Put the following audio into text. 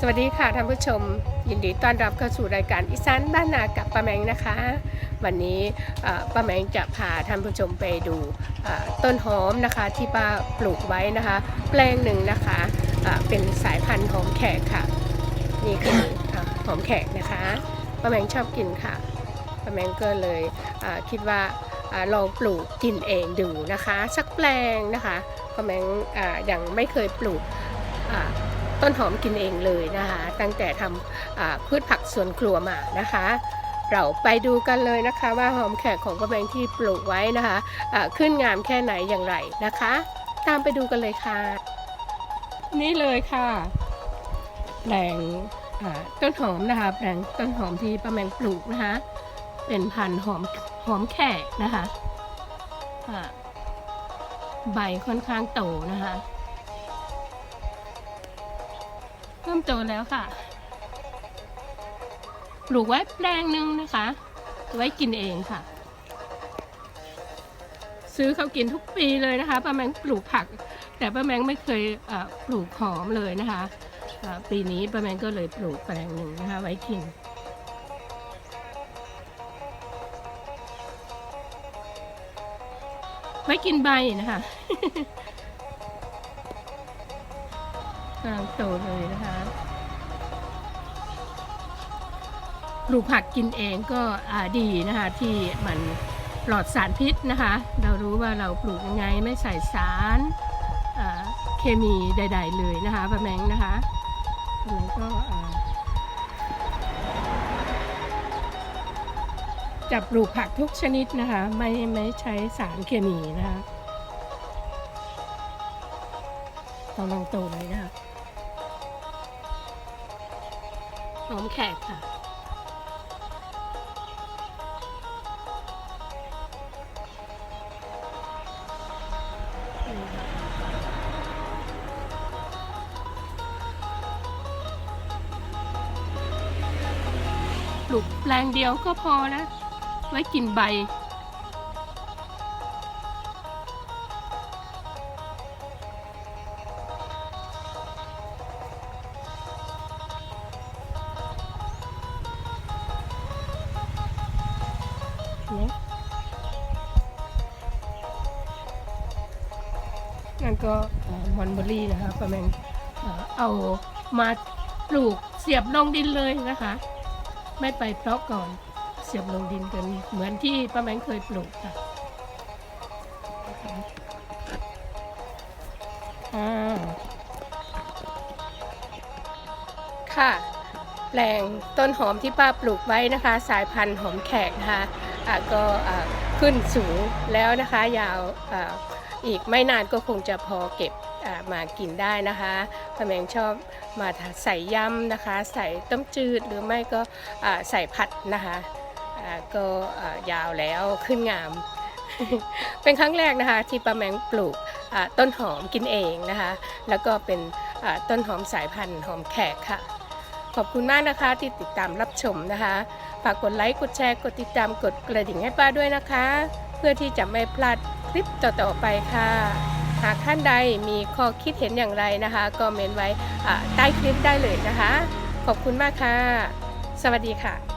สวัสดีค่ะท่านผู้ชม ยินดีต้อนรับเข้าสู่รายการอีสานบ้านนากับป้าแมงนะคะ วันนี้ป้าแมงจะพาท่านผู้ชมไปดูต้นหอมนะคะที่ป้าปลูกไว้นะคะ แปลงหนึ่งนะคะเอ่อเป็นสายพันธุ์หอมแขกค่ะ นี่คืออหอมแขกนะคะป้าแมงชอบกินค่ะป้าแมงก็เลยคิดว่าอลองปลูกกินเองดูนะคะ สักแปลงนะคะป้าแมงยังไม่เคยปลูก ต้นหอมกินเองเลยนะคะ ตั้งแต่ทำพืชผักสวนครัวมานะคะ เราไปดูกันเลยนะคะว่าหอมแขกของป้าแบงที่ปลูกไว้นะคะอ่าขึ้นงามแค่ไหนอย่างไรนะคะ ตามไปดูกันเลยค่ะ นี่เลยค่ะแปลงอ่าต้นหอมนะคะแปลงต้นหอมที่ป้าแมงปลูกนะคะ เป็นพันธุ์หอมหอมแขกนะคะ ใบค่อนข้างโตนะคะ เริ่มโตแล้วค่ะปลูกไว้แปลงหนึ่งนะคะ ไว้กินเองค่ะ ซื้อเขากินทุกปีเลยนะคะป้าแมงปลูกผัก แต่ป้าแมงไม่เคยปลูกหอมเลยนะคะปีนี้ป้าแมงก็เลยปลูกแปลงหนึ่งนะคะ ไว้กินไว้กินใบนะคะำลังโตเลยนะคะ ปลูกผักกินเองก็ดีนะคะ ที่มันปลอดสารพิษนะคะ เรารู้ว่าเราปลูกยังไงไม่ใส่สารเคมีใด ๆ เลยนะคะป้าแมงนะคะป้าแมงก็จะปลูกผักทุกชนิดนะคะ ไม่ไม่ใช้สารเคมีนะคะกำลังโตเลยนะคะ หอมแขกค่ะ ปลูกแปลงเดียวก็พอแล้ว ไว้กินใบ นั่นก็มอนเบอรี่นะคะประมาณเอ่อเอามาปลูกเสียบลงดินเลยนะคะ ไม่ไปเพาะก่อนเสียบลงดินกันเหมือนที่ป้าแมงเคยปลูกค่ะค่ะแปลงต้นหอมที่ป้าปลูกไว้นะคะ สายพันธุ์หอมแขกนะคะะก็ะขึ้นสูงแล้วนะคะ ยาว อีกไม่นานก็คงจะพอเก็บมากินได้นะคะป้าแมงชอบมาใส่ยำนะคะ ใส่ต้มจืดหรือไม่ก็ใส่ผัดนะคะะก็ะยาวแล้วขึ้นงาม เป็นครั้งแรกนะคะที่ป้าแมงปลูกต้นหอมกินเองนะคะ แล้วก็เป็นต้นหอมสายพันธุ์หอมแขกค่ะ ขอบคุณมากนะคะที่ติดตามรับชมนะคะ ฝากกดไลค์ กดแชร์ กดติดตาม กดกระดิ่งให้ป้าด้วยนะคะ เพื่อที่จะไม่พลาด คลิปต่อๆไปค่ะ หากท่านใดมีข้อคิดเห็นอย่างไรนะคะ ก็เมนไว้ใต้คลิปได้เลยนะคะ ขอบคุณมากค่ะ สวัสดีค่ะ